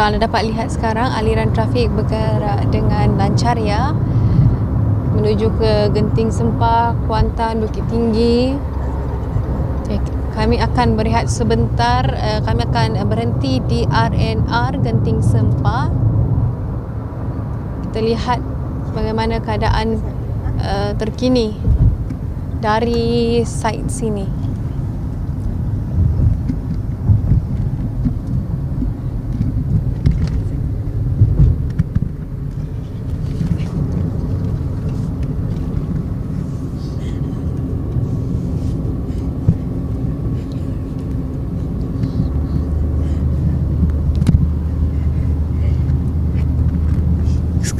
Kalau anda dapat lihat sekarang aliran trafik bergerak dengan lancar ya menuju ke Genting Sempah, Kuantan, Bukit Tinggi. Kami akan berehat sebentar. Uh, kami akan berhenti di RNR Genting Sempah. Kita lihat bagaimana keadaan uh, terkini dari site sini.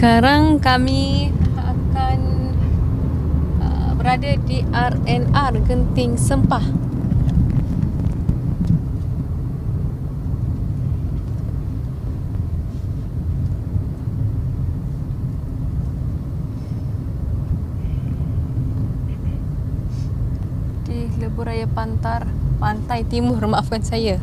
Sekarang kami akan uh, berada di RNR Genting Sempah. Di Lebuh Raya Pantar, Pantai Timur, maafkan saya.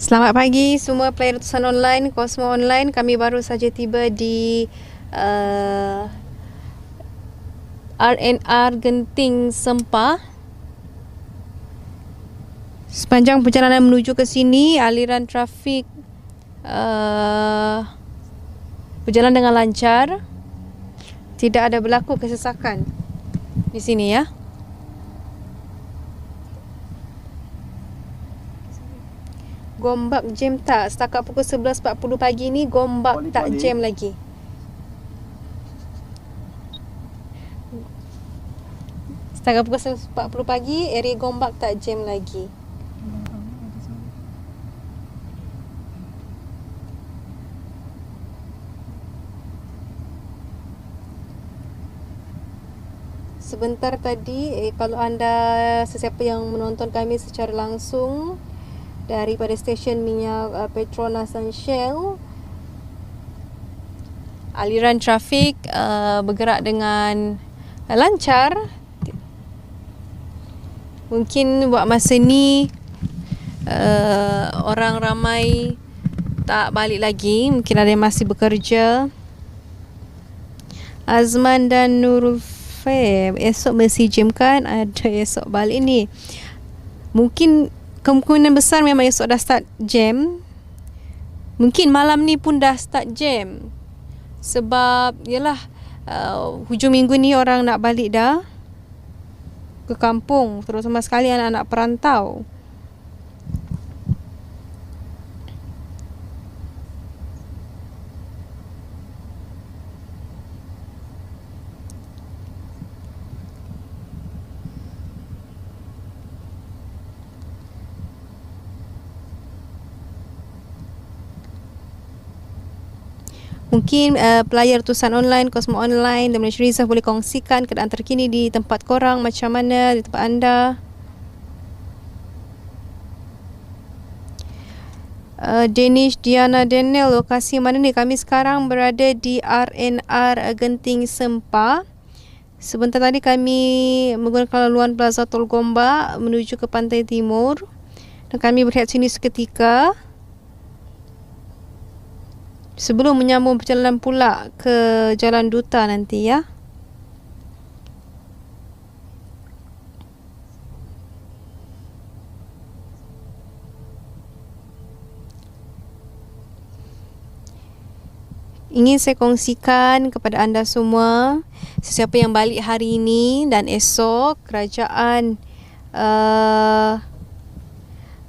Selamat pagi semua player utusan online, Cosmo Online. Kami baru saja tiba di uh, RNR Genting Sempah. Sepanjang perjalanan menuju ke sini, aliran trafik uh, berjalan dengan lancar. Tidak ada berlaku kesesakan di sini ya. Gombak jam tak? Setakat pukul 11.40 pagi ni Gombak Kuali tak jam lagi. Setakat pukul 11.40 pagi Area Gombak tak jam lagi. Sebentar tadi eh, Kalau anda Sesiapa yang menonton kami secara langsung daripada stesen minyak uh, Petronas dan Shell. Aliran trafik uh, bergerak dengan lancar. Mungkin buat masa ni uh, orang ramai tak balik lagi. Mungkin ada yang masih bekerja. Azman dan Nurul Feb esok mesti jam kan? Ada esok balik ni. Mungkin kemungkinan besar memang esok dah start jam. Mungkin malam ni pun dah start jam. Sebab yalah uh, hujung minggu ni orang nak balik dah ke kampung. Terutama sekali anak-anak perantau Mungkin uh, pelayar tusan online, Cosmo Online dan Malaysia boleh kongsikan keadaan terkini di tempat korang macam mana, di tempat anda. Uh, Danish Diana Daniel, lokasi mana ni? Kami sekarang berada di RNR Genting Sempa. Sebentar tadi kami menggunakan laluan Plaza Tol Gombak menuju ke Pantai Timur. Dan kami berehat sini seketika sebelum menyambung perjalanan pula ke Jalan Duta nanti ya. Ingin saya kongsikan kepada anda semua sesiapa yang balik hari ini dan esok kerajaan uh,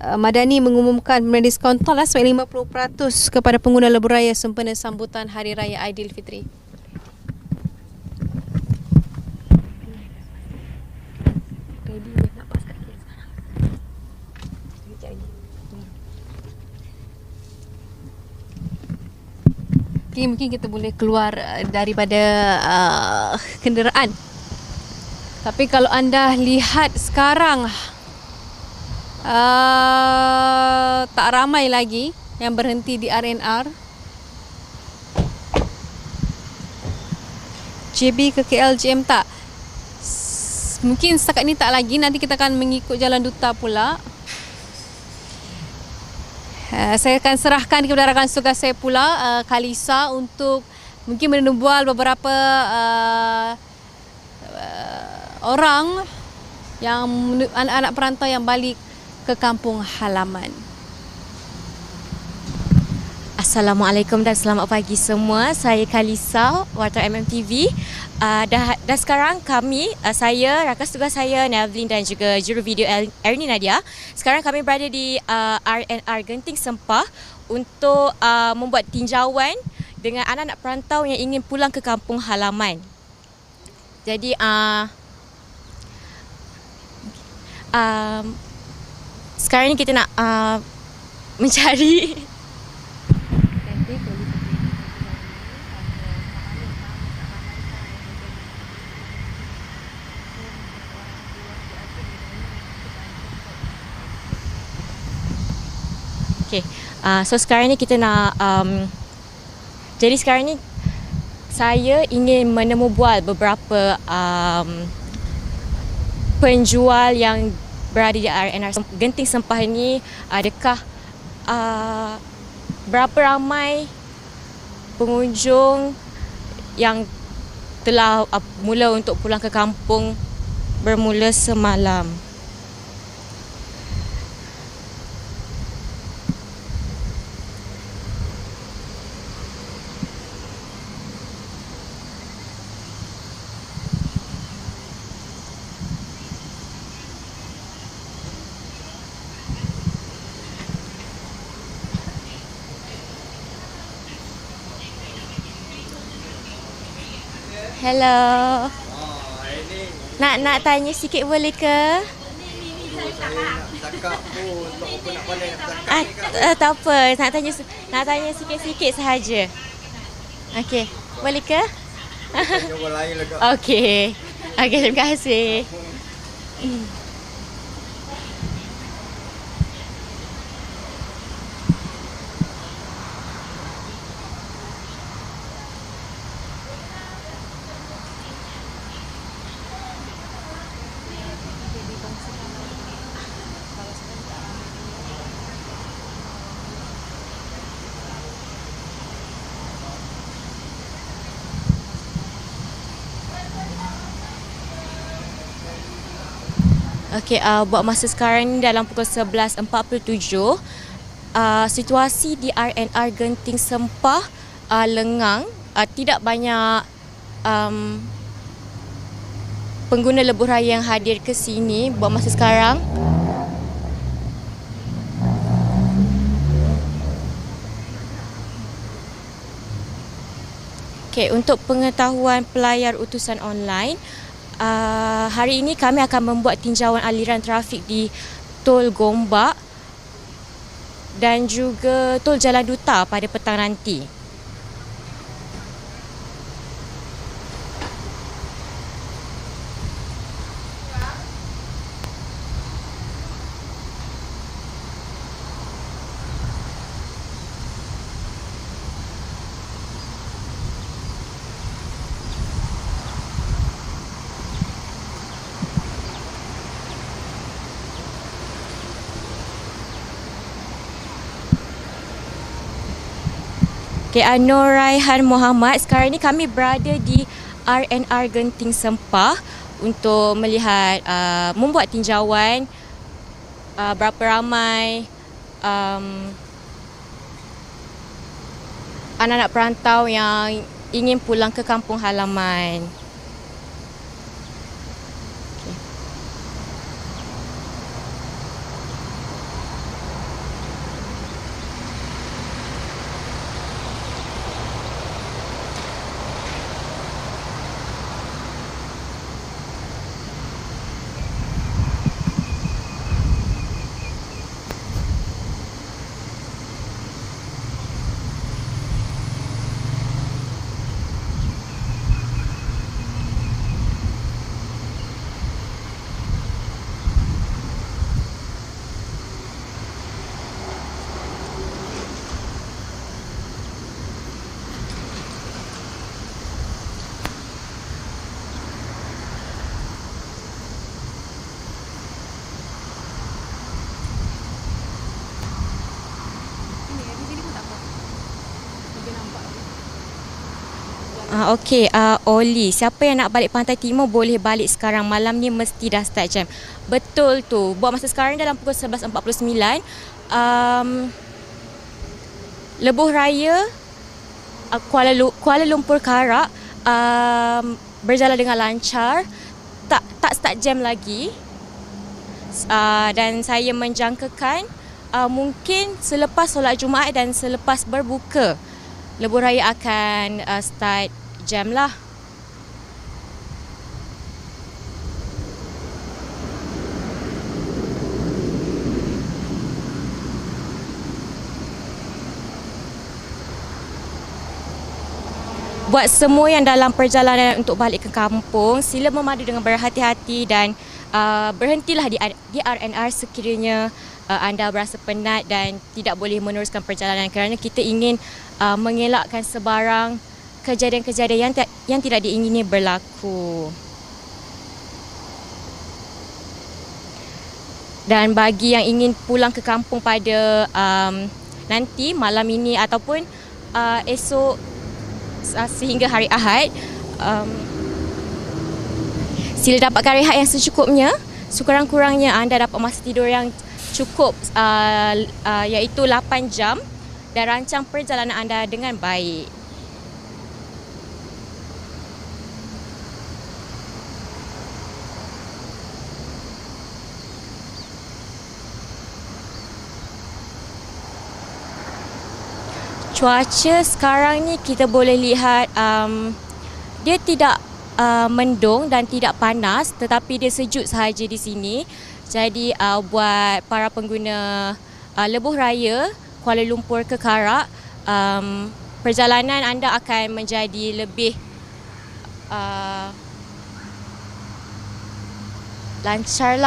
Madani mengumumkan memberi diskaun tol sebanyak 50% kepada pengguna lebuh raya sempena sambutan Hari Raya Aidilfitri. Okay, mungkin kita boleh keluar uh, daripada uh, kenderaan. Tapi kalau anda lihat sekarang uh, tak ramai lagi yang berhenti di RNR. JB ke KLJM tak? Mungkin setakat ni tak lagi. Nanti kita akan mengikut jalan duta pula. Uh, saya akan serahkan kepada rakan tugas saya pula, uh, Kalisa, untuk mungkin menemubual beberapa uh, uh, orang yang anak-anak perantau yang balik ke kampung halaman. Assalamualaikum dan selamat pagi semua. Saya Kalisa, wartawan MMTV. Uh, dah, dah sekarang kami, uh, saya, rakan tugas saya, Nevlin dan juga juru video Ernie Nadia. Sekarang kami berada di uh, RNR Genting Sempah untuk uh, membuat tinjauan dengan anak-anak perantau yang ingin pulang ke kampung halaman. Jadi, uh, um, sekarang ni kita nak uh, mencari. Okay, uh, so sekarang ni kita nak um, jadi sekarang ni saya ingin menemu bual beberapa um, penjual yang berada di RNR Genting Sempah ini adakah uh, berapa ramai pengunjung yang telah uh, mula untuk pulang ke kampung bermula semalam. Hello. Nak nak tanya sikit boleh ke? Ah, uh, tak apa. Nak tanya nak tanya sikit-sikit sahaja. Okey. Boleh ke? Lah. Okey. Okey, terima kasih. Okey, uh, buat masa sekarang ni dalam pukul 11.47, uh, situasi di RNR Genting Sempah uh, lengang, uh, tidak banyak um, pengguna lebuh raya yang hadir ke sini buat masa sekarang. Okey, untuk pengetahuan pelayar utusan online, uh, hari ini kami akan membuat tinjauan aliran trafik di Tol Gombak dan juga Tol Jalan Duta pada petang nanti. Okay, uh, Nur Raihan Muhammad. Sekarang ni kami berada di RNR Genting Sempah untuk melihat, uh, membuat tinjauan uh, berapa ramai um, anak-anak perantau yang ingin pulang ke kampung halaman. Ah okey, uh, Oli, siapa yang nak balik Pantai Timur boleh balik sekarang. Malam ni mesti dah start jam. Betul tu. Buat masa sekarang dalam pukul 11.49. Um, Lebuh Raya uh, Kuala, Kuala Lumpur Karak um, berjalan dengan lancar. Tak tak start jam lagi. Uh, dan saya menjangkakan uh, mungkin selepas solat Jumaat dan selepas berbuka Lebuh Raya akan uh, start jam lah. Buat semua yang dalam perjalanan untuk balik ke kampung, sila memadu dengan berhati-hati dan uh, berhentilah di, di RNR sekiranya uh, anda berasa penat dan tidak boleh meneruskan perjalanan kerana kita ingin uh, mengelakkan sebarang kejadian-kejadian yang, yang tidak diingini berlaku. Dan bagi yang ingin pulang ke kampung pada um, nanti malam ini ataupun uh, esok uh, sehingga hari Ahad um, sila dapatkan rehat yang secukupnya. Sekurang-kurangnya anda dapat masa tidur yang cukup uh, uh, iaitu 8 jam dan rancang perjalanan anda dengan baik. Cuaca sekarang ni kita boleh lihat um, dia tidak uh, mendung dan tidak panas tetapi dia sejuk sahaja di sini. Jadi uh, buat para pengguna uh, lebuh raya Kuala Lumpur ke Karak um, perjalanan anda akan menjadi lebih uh, lancar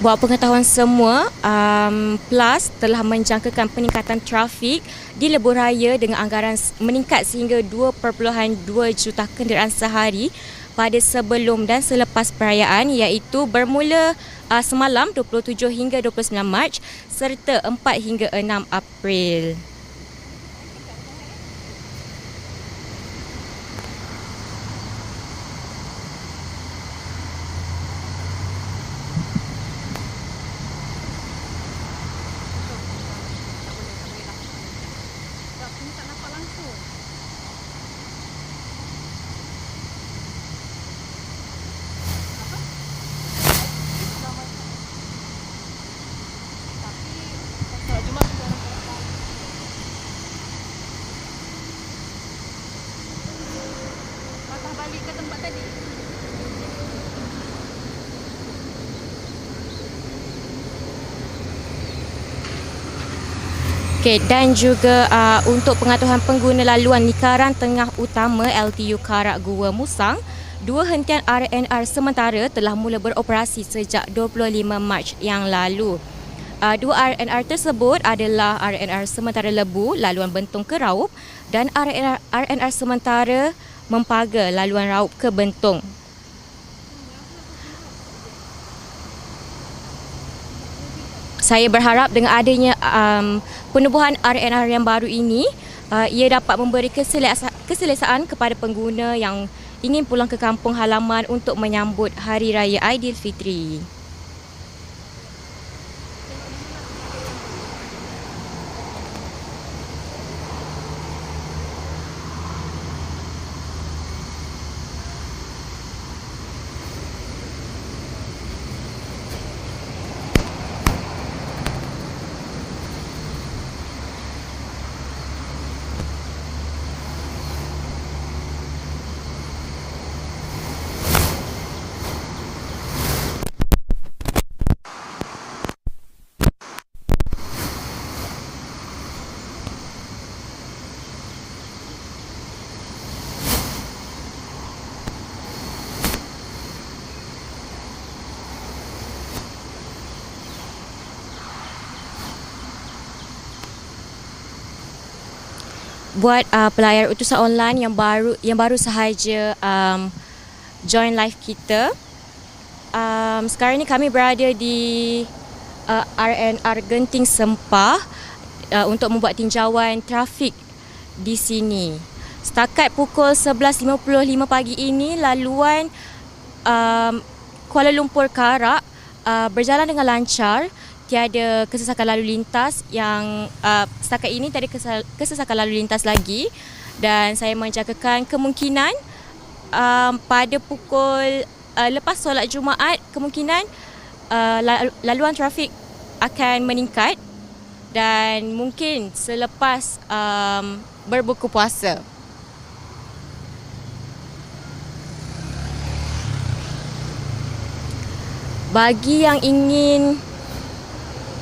Buat pengetahuan semua, um, PLUS telah menjangkakan peningkatan trafik di lebuh raya dengan anggaran meningkat sehingga 2.2 juta kenderaan sehari pada sebelum dan selepas perayaan iaitu bermula uh, semalam 27 hingga 29 Mac serta 4 hingga 6 April. Okey dan juga uh, untuk pengaturan pengguna laluan lingkaran tengah utama LTU Karak Gua Musang, dua hentian RNR sementara telah mula beroperasi sejak 25 Mac yang lalu. Uh, dua RNR tersebut adalah RNR sementara Lebu laluan Bentong ke Raup dan RNR, RNR sementara Mempaga laluan Raup ke Bentong. Saya berharap dengan adanya um, penubuhan RNR yang baru ini, uh, ia dapat memberi keselesa- keselesaan kepada pengguna yang ingin pulang ke kampung halaman untuk menyambut Hari Raya Aidilfitri. Buat uh, pelayar utusan online yang baru yang baru sahaja um, join live kita. Um, sekarang ni kami berada di uh, RNR Genting Sempah uh, untuk membuat tinjauan trafik di sini. Setakat pukul 11.55 pagi ini laluan um, Kuala Lumpur Karak uh, berjalan dengan lancar tiada kesesakan lalu lintas yang uh, setakat ini tiada kesesakan lalu lintas lagi dan saya menjangkakan kemungkinan um, pada pukul uh, lepas solat Jumaat kemungkinan uh, la- laluan trafik akan meningkat dan mungkin selepas um, berbuka puasa. Bagi yang ingin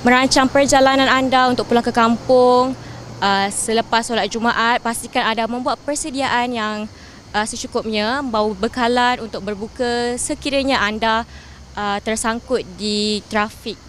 merancang perjalanan anda untuk pulang ke kampung uh, selepas solat Jumaat, pastikan anda membuat persediaan yang uh, secukupnya, bawa bekalan untuk berbuka sekiranya anda uh, tersangkut di trafik.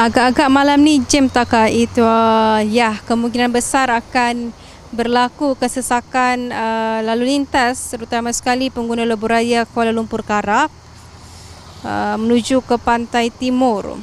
Agak-agak malam ni jam tak kak? Itu uh, ya kemungkinan besar akan berlaku kesesakan uh, lalu lintas terutama sekali pengguna lebuh raya Kuala Lumpur Karak uh, menuju ke pantai timur.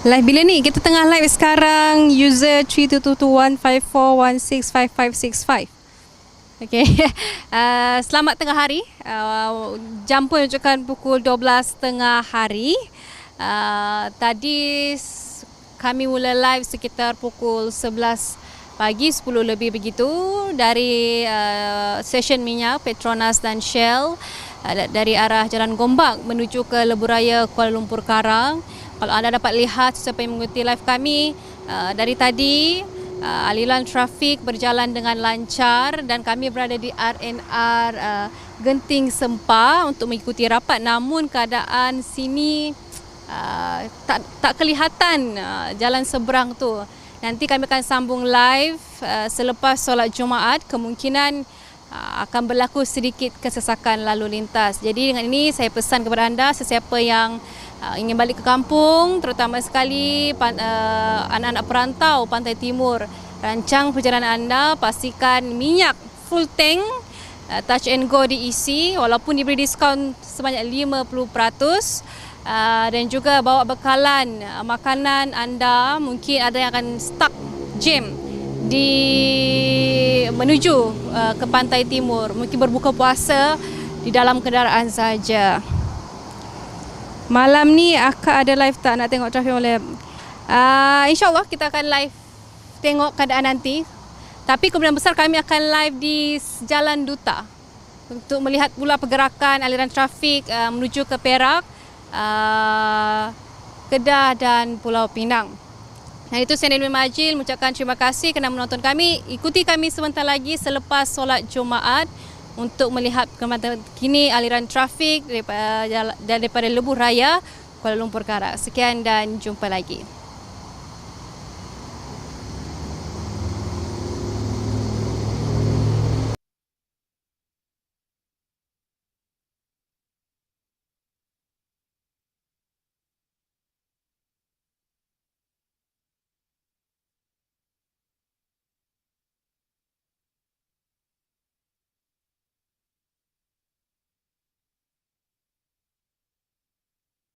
Live bila ni? Kita tengah live sekarang user 322154165565. Okay. Uh, selamat tengah hari. Uh, jam pun menunjukkan pukul 12 tengah hari. Uh, tadi kami mula live sekitar pukul 11 pagi 10 lebih begitu dari uh, stesen minyak Petronas dan Shell uh, da- dari arah Jalan Gombak menuju ke Lebuh Raya Kuala Lumpur Karang. Kalau anda dapat lihat siapa yang mengikuti live kami uh, dari tadi uh, aliran trafik berjalan dengan lancar dan kami berada di RNR uh, Genting Sempa untuk mengikuti rapat namun keadaan sini uh, tak tak kelihatan uh, jalan seberang tu. Nanti kami akan sambung live uh, selepas solat Jumaat kemungkinan uh, akan berlaku sedikit kesesakan lalu lintas. Jadi dengan ini saya pesan kepada anda sesiapa yang uh, ingin balik ke kampung terutama sekali uh, anak-anak perantau pantai timur rancang perjalanan anda pastikan minyak full tank touch and go diisi walaupun diberi diskaun sebanyak 50% uh, dan juga bawa bekalan makanan anda mungkin ada yang akan stuck jam di menuju uh, ke pantai timur. Mungkin berbuka puasa di dalam kenderaan saja malam ni akak ada live tak? Nak tengok traffic oleh uh, insyaallah kita akan live tengok keadaan nanti. Tapi kemungkinan besar kami akan live di Jalan Duta untuk melihat pula pergerakan aliran trafik uh, menuju ke Perak, uh, Kedah dan Pulau Pinang. Dan itu saya Nidmi Majil mengucapkan terima kasih kerana menonton kami. Ikuti kami sebentar lagi selepas solat Jumaat untuk melihat kemana kini aliran trafik daripada, daripada Lebuh Raya Kuala Lumpur Karak. Sekian dan jumpa lagi.